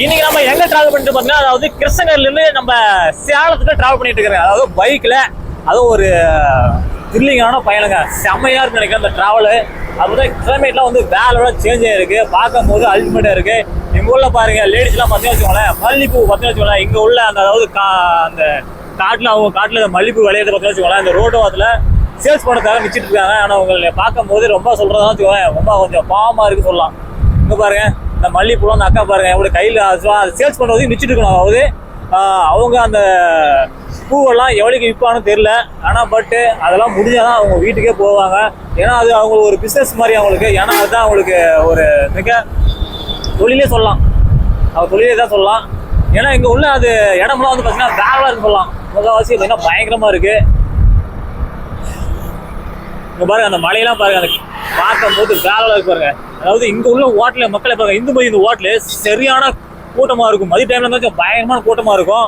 இன்னைக்கு நம்ம எங்க டிராவல் பண்ணிட்டு பார்த்தீங்கன்னா அதாவது கிருஷ்ணகிரில இருந்து நம்ம சேலத்துக்கு டிராவல் பண்ணிட்டு இருக்கிறேன். அதாவது பைக்ல அதுவும் ஒரு த்ரில்லிங்கான பயணங்க. செம்மையா இருக்கு நினைக்கிறேன் அந்த டிராவலு அப்புறம் கிளைமேட்லாம் வந்து வேலையோட சேஞ்ச் ஆயிருக்கு. பார்க்கும் போது அல்டிமேட்டா இருக்கு. எங்க ஊர்ல பாருங்க லேடிஸ்லாம் பார்த்தீங்கன்னா வச்சுக்கோங்களேன் மல்லிப்பூ பார்த்தீங்கன்னா வச்சுக்கோங்களேன் இங்க உள்ள அந்த அதாவது கா- அந்த காட்டில் அவங்க காட்டில் இந்த மல்லிப்பூ விளையாடுறது பார்த்தீங்கன்னா வச்சுக்கோங்களேன் இந்த ரோடு வாரத்தில் சேல்ஸ் பண்ணுறதுக்காக நிச்சிட்டு இருக்காங்க. ஆனால் உங்களை பார்க்கும் போது ரொம்ப சொல்கிறதா வச்சுக்கோங்களேன் ரொம்ப கொஞ்சம் பாவமாக இருக்கு சொல்லலாம். இங்கே பாருங்கள் அந்த மல்லிகைப்பூ அந்த அக்கா பாருங்க எப்படி கையில் சேல்ஸ் பண்ணுறதையும் நிச்சிட்டு இருக்கணும் அதாவது அவங்க அந்த பூவெல்லாம் எவ்வளோக்கு விற்பான்னு தெரில ஆனால் பட்டு அதெல்லாம் முடிஞ்சால் தான் அவங்க வீட்டுக்கே போவாங்க. ஏன்னா அது அவங்களுக்கு ஒரு பிஸ்னஸ் மாதிரி அவங்களுக்கு. ஏன்னா அதுதான் அவங்களுக்கு ஒரு மிக தொழிலே சொல்லலாம். அவங்க தொழிலே தான் சொல்லலாம். ஏன்னா இங்கே உள்ள அது இடம்லாம் வந்து பார்த்தீங்கன்னா வேலை இருக்கு சொல்லலாம். முகவாசி பார்த்தீங்கன்னா பயங்கரமாக இருக்குது இங்கே பாருங்க அந்த மலையெல்லாம் பாருங்க அந்த பார்க்கும்போது வேலை இருக்கு பாருங்க. அதாவது இங்கே உள்ள ஹோட்டல மக்களை பாருங்க இந்து மதி இந்த ஹோட்டலு சரியான கூட்டமா இருக்கும். மதிய டைம்ல இருந்தா பயங்கரமான கூட்டமா இருக்கும்.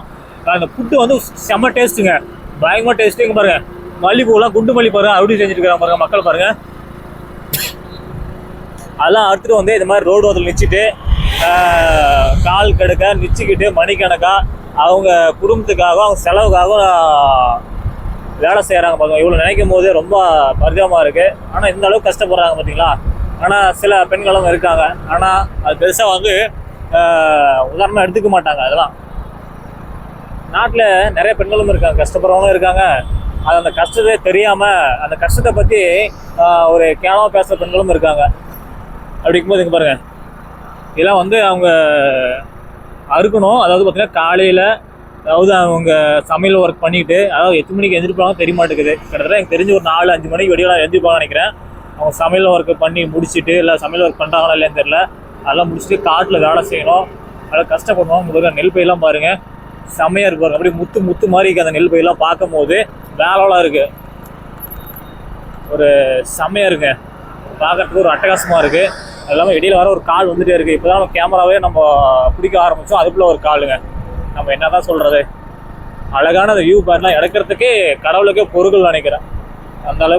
அந்த ஃபுட்டு வந்து செம்ம டேஸ்ட்டுங்க பயங்கரமாக டேஸ்ட்டு இங்கே பாருங்கள் மல்லிப்பூலாம் குண்டு மல்லி பாருங்க அப்படி செஞ்சுட்டு பாருங்கள் பாருங்க மக்கள் பாருங்க. அதெல்லாம் அடுத்துட்டு வந்து இந்த மாதிரி ரோடு வந்து நிச்சுட்டு கால் கெடுக்க நிச்சுக்கிட்டு மணிக்கணக்கா அவங்க குடும்பத்துக்காக அவங்க செலவுக்காக வேலை செய்கிறாங்க பாருங்க. இவ்வளோ நினைக்கும் போது ரொம்ப பரிதமாக இருக்குது ஆனால் இந்த அளவுக்கு கஷ்டப்படுறாங்க பார்த்தீங்களா ஆனால் சில பெண்களும் இருக்காங்க. ஆனால் அது பெருசாக வந்து உதாரணமாக எடுத்துக்க மாட்டாங்க அதெல்லாம். நாட்டில் நிறைய பெண்களும் இருக்காங்க கஷ்டப்படுறவங்களும் இருக்காங்க. அது அந்த கஷ்டத்தை தெரியாமல் அந்த கஷ்டத்தை பற்றி ஒரு கேவலமாக பேசுகிற பெண்களும் இருக்காங்க. அப்படி இருக்கும்போது இங்கே பாருங்க. இதெல்லாம் வந்து அவங்க அறுக்கணும். அதாவது பார்த்தீங்கன்னா காலையில் அதாவது அவங்க சமையல் ஒர்க் பண்ணிக்கிட்டு அதாவது எட்டு மணிக்கு எழுந்திருப்பாங்க தெரிய மாட்டேங்குது. கிட்டத்தட்ட எனக்கு தெரிஞ்சு ஒரு நாலு அஞ்சு மணிக்கு வெடியெல்லாம் எழுந்திருப்பாங்க நினைக்கிறேன். அவங்க சமையல் ஒர்க்கு பண்ணி முடிச்சுட்டு இல்லை சமையல் ஒர்க் பண்ணுறாங்களா இல்லைன்னு தெரில அதெல்லாம் முடிச்சுட்டு காட்டில் வேலை செய்யணும். அதெல்லாம் கஷ்டப்படுவோம். உங்களுக்கு நெல் பயிலாம் பாருங்கள் செம்மையாக இருக்கு பாருங்க. அப்படியே முத்து முத்து மாதிரி இருக்குது அந்த நெல் பயிலாம் பார்க்கும் போது வேலைலாம் இருக்குது ஒரு செம்மையாக இருக்குங்க பார்க்குறதுக்கு ஒரு அட்டகாசமாக இருக்குது அது இல்லாமல் இடையில வர ஒரு கால் வந்துட்டே இப்போ இப்போதான் நம்ம கேமராவே நம்ம பிடிக்க ஆரம்பித்தோம் அதுக்குள்ளே ஒரு காலுங்க. நம்ம என்ன தான் சொல்கிறது அழகான அந்த வியூ பாருலாம் எடுக்கிறதுக்கே கடவுளுக்கே பொருட்கள் நினைக்கிறேன். அந்த அளவுக்கு